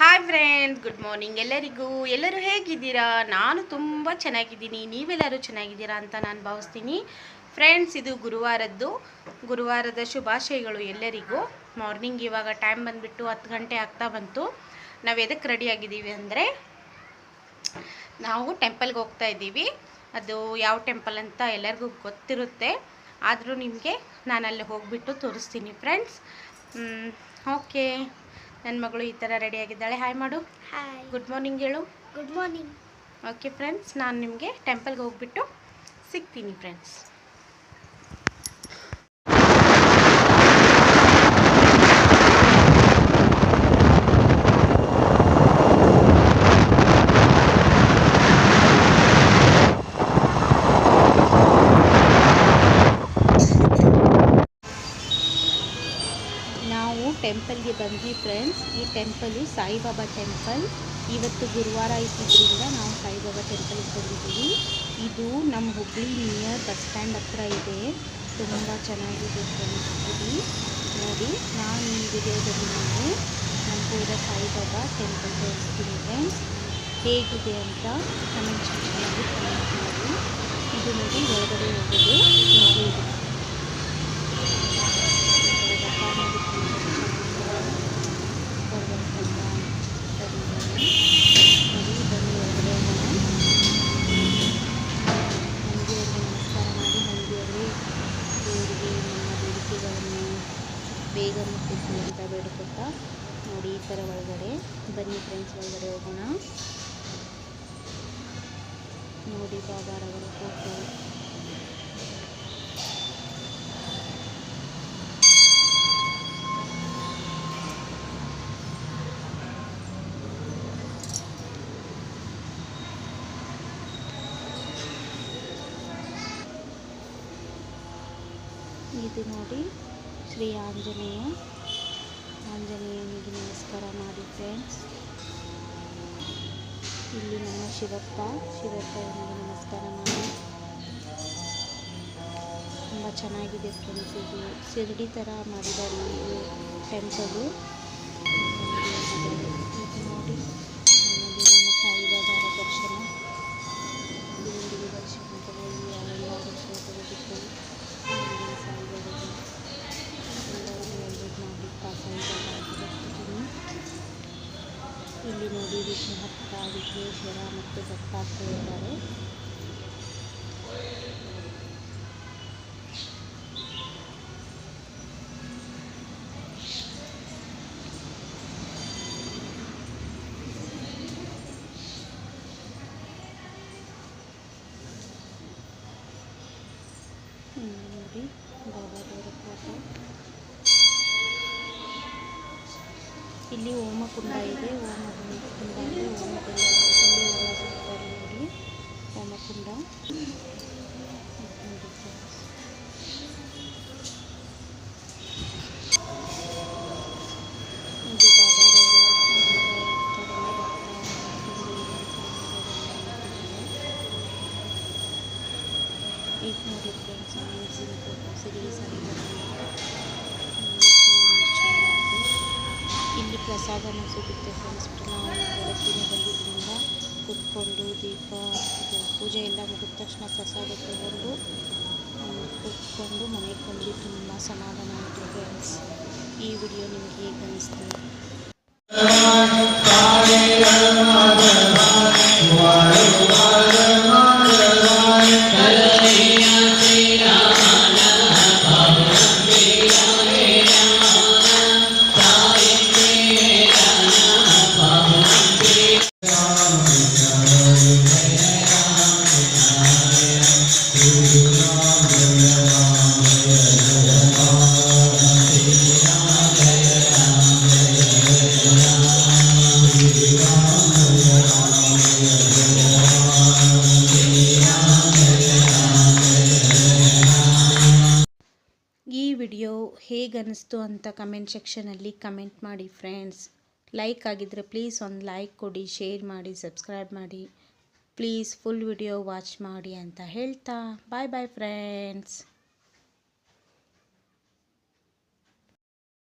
Hi friends good morning ಎಲ್ಲರಿಗೂ. ಎಲ್ಲರೂ ಹೇಗಿದ್ದೀರಾ? ನಾನು ತುಂಬ ಚೆನ್ನಾಗಿದ್ದೀನಿ. ನೀವೆಲ್ಲರೂ ಚೆನ್ನಾಗಿದ್ದೀರಾ ಅಂತ ನಾನು ಭಾವಿಸ್ತೀನಿ. ಫ್ರೆಂಡ್ಸ್ ಇದು ಗುರುವಾರದ್ದು. ಗುರುವಾರದ ಶುಭಾಶಯಗಳು ಎಲ್ಲರಿಗೂ. ಮಾರ್ನಿಂಗ್ ಇವಾಗ ಟೈಮ್ ಬಂದುಬಿಟ್ಟು ಹತ್ತು ಗಂಟೆ ಆಗ್ತಾ ಬಂತು. ನಾವು ಎದಕ್ಕೆ ರೆಡಿಯಾಗಿದ್ದೀವಿ ಅಂದರೆ, ನಾವು ಟೆಂಪಲ್ಗೆ ಹೋಗ್ತಾ ಇದ್ದೀವಿ. ಅದು ಯಾವ ಟೆಂಪಲ್ ಅಂತ ಎಲ್ಲರಿಗೂ ಗೊತ್ತಿರುತ್ತೆ. ಆದರೂ ನಿಮಗೆ ನಾನು ಅಲ್ಲಿ ಹೋಗಿಬಿಟ್ಟು ತೋರಿಸ್ತೀನಿ ಫ್ರೆಂಡ್ಸ್ ಓಕೆ ನನ್ನ ಮಗಳು ಈ ಥರ ರೆಡಿಯಾಗಿದ್ದಾಳೆ ಹಾಯ್ ಮಾಡು. ಹಾಯ್ ಗುಡ್ ಮಾರ್ನಿಂಗ್ ಹೇಳು. ಗುಡ್ ಮಾರ್ನಿಂಗ್ ಓಕೆ ಫ್ರೆಂಡ್ಸ್ ನಾನು ನಿಮಗೆ ಟೆಂಪಲ್ಗೆ ಹೋಗ್ಬಿಟ್ಟು ಸಿಗ್ತೀನಿ ಫ್ರೆಂಡ್ಸ್ ನಾವು ಟೆಂಪಲ್ಗೆ ಬಂದ್ವಿ ಫ್ರೆಂಡ್ಸ್ ಈ ಟೆಂಪಲು ಸಾಯಿಬಾಬಾ ಟೆಂಪಲ್ ಇವತ್ತು ಗುರುವಾರ ಇದ್ದಿದ್ದರಿಂದ ನಾವು ಸಾಯಿಬಾಬಾ ಟೆಂಪಲ್ಗೆ ಬಂದಿದ್ದೀವಿ. ಇದು ನಮ್ಮ ಹುಬ್ಬಳ್ಳಿ ನಿಯರ್ ಬಸ್ ಸ್ಟ್ಯಾಂಡ್ ಹತ್ರ ಇದೆ. ತುಂಬ ಚೆನ್ನಾಗಿದೆ ಫ್ರೆಂಡ್ಸ್ ನೋಡಿ, ನಾನು ಈ ವಿಡಿಯೋದಲ್ಲಿ ನಿಮಗೆ ನಮ್ಮ ಸಾಯಿಬಾಬಾ ಟೆಂಪಲ್ ತೋರಿಸ್ತೀನಿ ಫ್ರೆಂಡ್ಸ್ ಹೇಗಿದೆ ಅಂತ ಕಮೆಂಟ್ ಸೆಕ್ಷನಲ್ಲಿ ಕಮೆಂಟ್ ಮಾಡಿ. ಇದು ನೋಡಿ ಒಳಗಡೆ ಹೋಗೋದು. ಬೇಗ ಮುಟ್ಟಿಸಿ ಅಂತ ಬೇಡ್ಕೊತಾ ನೋಡಿ ಈ ಥರ ಒಳಗಡೆ. ಬನ್ನಿ ಫ್ರೆಂಡ್ಸ್ ಒಳಗಡೆ ಹೋಗೋಣ. ನೋಡಿ ಬಾಬಾರವರ ಫೋಟೋ ಇದು ನೋಡಿ ಶ್ರೀ ಆಂಜನೇಯ. ಆಂಜನೇಯನಿಗೆ ನಮಸ್ಕಾರ ಮಾಡಿ ಫ್ರೆಂಡ್ಸ್ ಇಲ್ಲಿ ನಮ್ಮ ಶಿವಪ್ಪ ಶಿವಪ್ಪನಿಗೆ ನಮಸ್ಕಾರ ಮಾಡಿ. ತುಂಬ ಚೆನ್ನಾಗಿದೆ ಫ್ರೆಂಡ್ಸ್ ಇದು. ಶಿರಡಿ ಥರ ಮಾಡಿದ್ದಾರೆ ಟೆಂಪಲು ಇಲ್ಲಿ ನೋಡಿ ವಿಷ್ಣುಭಕ್ತ ವಿಘ್ನೇಶ್ವರ ಮತ್ತು ದತ್ತಾತ್ರೇಯ ಇದ್ದಾರೆ ಇಲ್ಲಿ ನೋಡಿ ಬಾಬಾದೇವರ ಫೋಟೋ ಇಲ್ಲಿ ಹೋಮಕುಂಡ ಇದೆ ಹೋಮಕುಂಡ ಇದೆ ಹೋಮಕುಂಡ ಇಲ್ಲಿ ಹೋಮ ಮಾಡ್ತಾರೆ ನೋಡಿ ಹೋಮಕುಂಡ ಕುಂಡ. ಇದು ನೋಡಿ ಫ್ರೆಂಡ್ಸ್ ಅಮೇಝಿಂಗ್ ಸರಿ ಸಿಗಲಿ ಪ್ರಸಾದನೂ ಸಿಗುತ್ತೆ ಫ್ರೆಂಡ್ಸ್ ನಾವು ಬೆಳಗ್ಗಿನ ಬಂದಿದ್ದರಿಂದ ಕುತ್ಕೊಂಡು ದೀಪ ಪೂಜೆ ಎಲ್ಲ ಮುಗಿದ ತಕ್ಷಣ ಪ್ರಸಾದ ತಗೊಂಡು ಕೂತ್ಕೊಂಡು ಮನೆಗೆ ಬಂದು ತುಂಬ ಸಮಾಧಾನ ಆಯಿತು ಫ್ರೆಂಡ್ಸ್ ಈ ವಿಡಿಯೋ ನಿಮಗೆ ಹೇಗೆ ಅನಿಸ್ತು? ಈ ವಿಡಿಯೋ ಹೇಗನ್ನಿಸ್ತು ಅಂತ ಕಮೆಂಟ್ ಸೆಕ್ಷನಲ್ಲಿ ಕಮೆಂಟ್ ಮಾಡಿ ಫ್ರೆಂಡ್ಸ್. ಲೈಕ್ ಆಗಿದ್ದರೆ ಪ್ಲೀಸ್ ಒಂದು ಲೈಕ್ ಕೊಡಿ, ಶೇರ್ ಮಾಡಿ, ಸಬ್ಸ್ಕ್ರೈಬ್ ಮಾಡಿ. ಪ್ಲೀಸ್ ಫುಲ್ ವಿಡಿಯೋ ವಾಚ್ ಮಾಡಿ ಅಂತ ಹೇಳ್ತಾ. Bye bye friends.